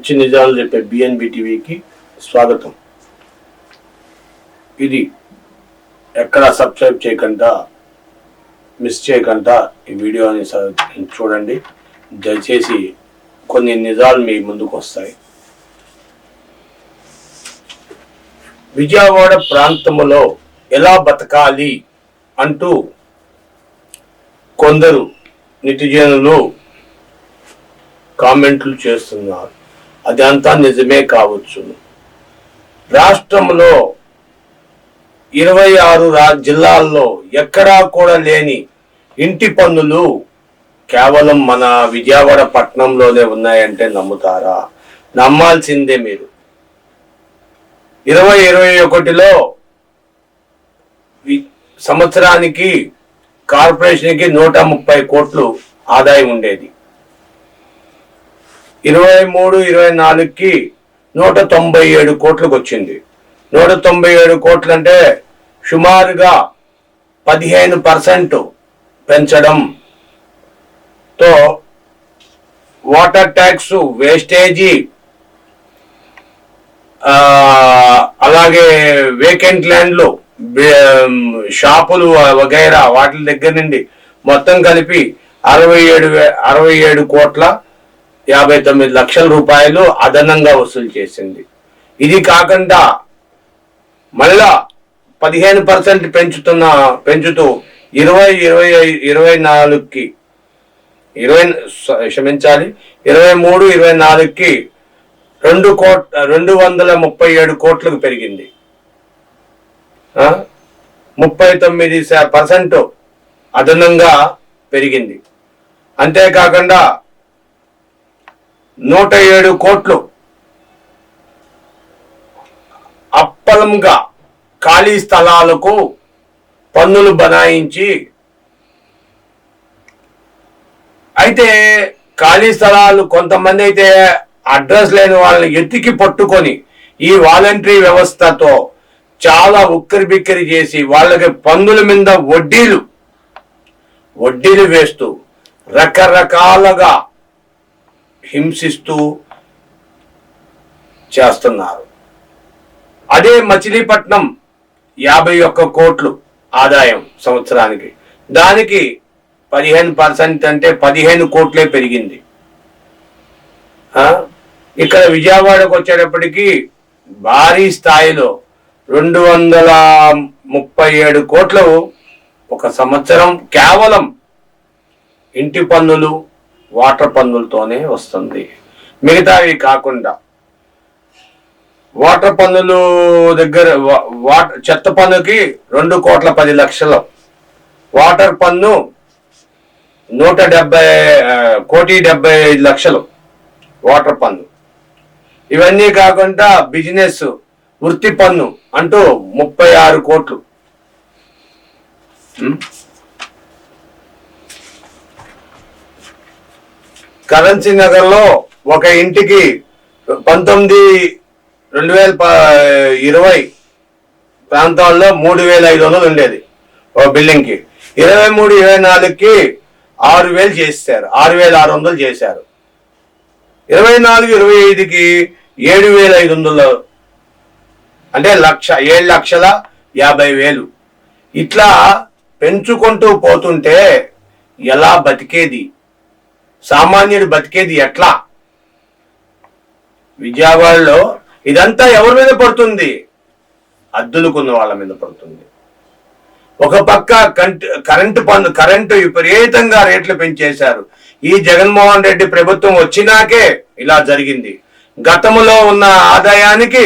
నిత్య నిజాలు చెప్పే బిఎన్బి టీవీకి స్వాగతం. ఇది ఎక్కడ సబ్స్క్రైబ్ చేయకుండా మిస్ చేయకుండా ఈ వీడియోని చూడండి. దయచేసి కొన్ని నిజాలు మీ ముందుకు వస్తాయి. విజయవాడ ప్రాంతంలో ఎలా బతకాలి అంటూ కొందరు నెటిజనులు కామెంట్లు చేస్తున్నారు. అదంతా నిజమే కావచ్చు. రాష్ట్రంలో ఇరవై ఆరు రా జిల్లాల్లో ఎక్కడా కూడా లేని ఇంటి పన్నులు కేవలం మన విజయవాడ పట్టణంలోనే ఉన్నాయంటే నమ్ముతారా? నమ్మాల్సిందే మీరు. ఇరవై ఇరవై ఒకటిలో వి- సంవత్సరానికి కార్పొరేషన్కి నూట ముప్పై కోట్లు ఆదాయం ఉండేది. ఇరవై మూడు ఇరవై నాలుగుకి నూట తొంభై ఏడు కోట్లకు వచ్చింది నూట తొంభై ఏడు కోట్లు అంటే సుమారుగా పదిహేను పర్సెంట్ పెంచడంతో వాటర్ ట్యాక్స్ వేస్టేజీ అలాగే వేకెంట్ ల్యాండ్లు షాపులు వగైరా వాటి దగ్గర నుండి మొత్తం కలిపి అరవై ఏడు వే- అరవై ఏడు కోట్ల యాభై తొమ్మిది లక్షల రూపాయలు అదనంగా వసూలు చేసింది. ఇది కాకుండా మళ్ళా పదిహేను పర్సెంట్ పెంచుతున్న పెంచుతూ ఇరవై ఇరవై ఇరవై నాలుగుకి ఇరవై క్షమించాలి ఇరవై మూడు ఇరవై నాలుగుకి రెండు కోట్ రెండు వందల ముప్పై ఏడు కోట్లకు పెరిగింది. ముప్పై తొమ్మిది పర్సెంట్ అదనంగా పెరిగింది. అంతేకాకుండా నూట ఏడు కోట్లు. అప్పలంగా ఖాళీ స్థలాలకు పన్నులు బనాయించి అయితే ఖాళీ స్థలాలు కొంతమంది అయితే అడ్రస్ లేని వాళ్ళని ఎత్తికి పట్టుకొని ఈ వాలంటరీ వ్యవస్థతో చాలా ఉక్కిరి బిక్కిరి చేసి వాళ్ళకి పన్నుల మీద వడ్డీలు వడ్డీలు వేస్తూ రకరకాలుగా హింసిస్తూ చేస్తున్నారు. అదే మచిలీపట్నం యాభై ఒక్క కోట్లు ఆదాయం సంవత్సరానికి. దానికి పదిహేను పర్సెంట్ అంటే పదిహేను కోట్లే పెరిగింది. ఇక్కడ విజయవాడకు వచ్చేటప్పటికి భారీ స్థాయిలో రెండు వందల ముప్పై ఏడు కోట్లు ఒక సంవత్సరం కేవలం ఇంటి పన్నులు వాటర్ పన్నులతోనే వస్తుంది. మిగతావి కాకుండా వాటర్ పన్నులు దగ్గర వా- వాటర్ చెత్త పన్నుకి రెండు కోట్ల పది లక్షలు. వాటర్ పన్ను నూట డెబ్బై కోటి డెబ్బై ఐదు లక్షలు వాటర్ పన్ను ఇవన్నీ కాకుండా బిజినెస్ వృత్తి పన్ను అంటూ ముప్పై ఆరు కోట్లు. కరెన్సీ నగర్లో ఒక ఇంటికి పంతొమ్మిది రెండు వేల ప- ఇరవై ప్రాంతాల్లో మూడు వేల ఐదు వందలు ఉండేది ఒక బిల్డింగ్కి ఇరవై మూడు ఇరవై నాలుగుకి ఆరు వేలు చేశారు ఆరు వేల ఆరు వందలు చేశారు. ఇరవై నాలుగు ఇరవై ఐదుకి ఏడు వేల ఐదు వందలు అంటే లక్ష ఏడు లక్షల యాభై వేలు. ఇట్లా పెంచుకుంటూ పోతుంటే ఎలా బతికేది? సామాన్యుడు బతికేది ఎట్లా? విజయవాడలో ఇదంతా ఎవరి మీద పడుతుంది? అద్దులుకున్న వాళ్ళ మీద పడుతుంది. ఒక పక్క కంట్ కరెంటు పన్ను కరెంటు విపరీతంగా రేట్లు పెంచేశారు. ఈ జగన్మోహన్ రెడ్డి ప్రభుత్వం వచ్చినాకే ఇలా జరిగింది. గతంలో ఉన్న ఆదాయానికి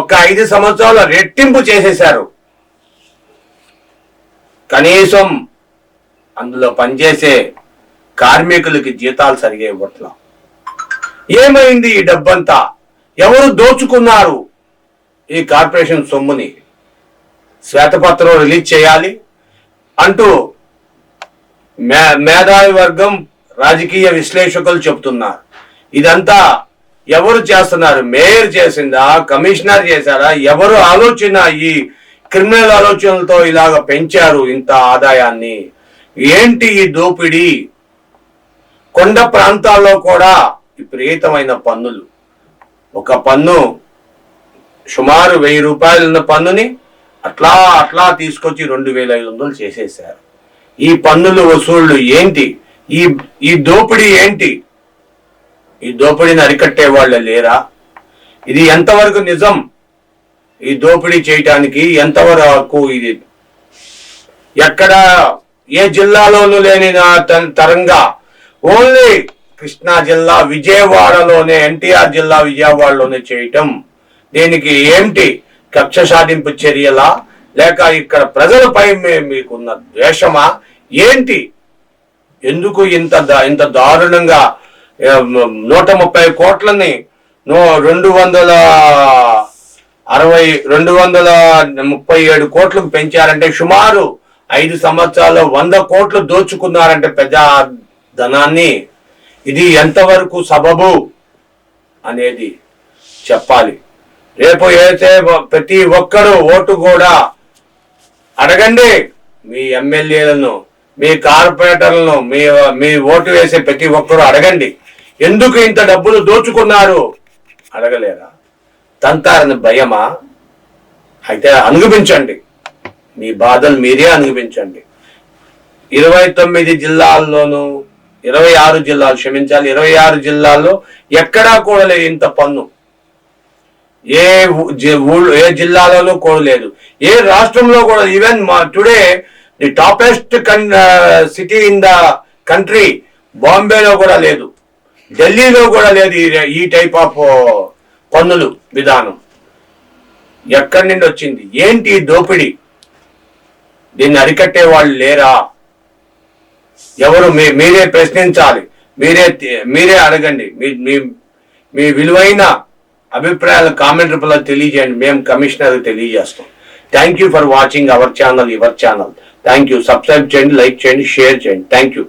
ఒక ఐదు సంవత్సరాల రెట్టింపు చేసేశారు. కనీసం అందులో పనిచేసే కార్మికులకి జీతాలు సరిగా ఇవ్వట్లా ఏమైంది ఈ డబ్బంతా? ఎవరు దోచుకున్నారు? ఈ కార్పొరేషన్ సొమ్ముని శ్వేతపత్రం రిలీజ్ చేయాలి అంటూ మే మేధావి వర్గం రాజకీయ విశ్లేషకులు చెప్తున్నారు ఇదంతా ఎవరు చేస్తున్నారు? మేయర్ చేసిందా? కమిషనర్ చేశారా? ఎవరు ఆలోచన ఈ క్రిమినల్ ఆలోచనలతో ఇలాగ పెంచారు ఇంత ఆదాయాన్ని? ఏంటి ఈ దోపిడీ? కొండ ప్రాంతాల్లో కూడా విపరీతమైన పన్నులు. ఒక పన్ను సుమారు వెయ్యి రూపాయలు ఉన్న పన్నుని అట్లా అట్లా తీసుకొచ్చి రెండు వేల ఐదు వందలు చేసేసారు ఈ పన్నులు వసూళ్ళు ఏంటి? ఈ ఈ దోపిడీ ఏంటి? ఈ దోపిడీని అరికట్టే వాళ్ళు లేరా? ఇది ఎంతవరకు నిజం? ఈ దోపిడీ చేయటానికి ఎంతవరకు ఇది ఎక్కడ ఏ జిల్లాలోనూ లేని త- తరంగా ఓన్లీ కృష్ణా జిల్లా విజయవాడలోనే ఎన్టీఆర్ జిల్లా విజయవాడలోనే చేయటం. దీనికి ఏంటి కక్ష సాధింపు చర్యలా? లేక ఇక్కడ ప్రజలపై మీకున్న ద్వేషమా? ఏంటి? ఎందుకు ఇంత ఇంత దారుణంగా నూట ముప్పై కోట్లని రెండు వందల అరవై రెండు వందల ముప్పై ఏడు కోట్లకు పెంచారంటే సుమారు ఐదు సంవత్సరాల్లో వంద కోట్లు దోచుకున్నారంటే ప్రజా ధనాన్ని ఇది ఎంతవరకు సబబు అనేది చెప్పాలి. రేపు అయితే ప్రతి ఒక్కరు ఓటు కూడా అడగండి. మీ ఎమ్మెల్యేలను మీ కార్పొరేటర్లను మీ మీ ఓటు వేసే ప్రతి ఒక్కరు అడగండి. ఎందుకు ఇంత డబ్బులు దోచుకున్నారు? అడగలేరా? తంతారని భయమా? అయితే అనుభవించండి. మీ బాధలు మీరే అనుభవించండి. ఇరవై తొమ్మిది జిల్లాల్లోనూ ఇరవై ఆరు జిల్లాలు క్షమించాలి. ఇరవై ఆరు జిల్లాల్లో ఎక్కడా కూడా లేదు ఇంత పన్ను. ఏ జి- ఊళ్ళో ఏ జిల్లాలోనూ కూడా లేదు ఏ రాష్ట్రంలో కూడా ఈవెన్ మా టుడే ది టాపెస్ట్ కన్ సిటీ ఇన్ ద కంట్రీ బాంబేలో కూడా లేదు. ఢిల్లీలో కూడా లేదు ఈ- టైప్ ఆఫ్ పన్నులు విధానం. ఎక్కడి నుండి వచ్చింది? ఏంటి దోపిడీ? దీన్ని అరికట్టే వాళ్ళు లేరా? ఎవరు మీ మీరే ప్రశ్నించాలి. మీరే మీరే అడగండి. మీ మీ మీ విలువైన అభిప్రాయాలు కామెంట్ రూపంలో తెలియజేయండి. మేము కమిషనర్ తెలియజేస్తాం. Thank you for watching our channel your channel thank you subscribe చేయండి లైక్ చేయండి షేర్ చేయండి. Thank you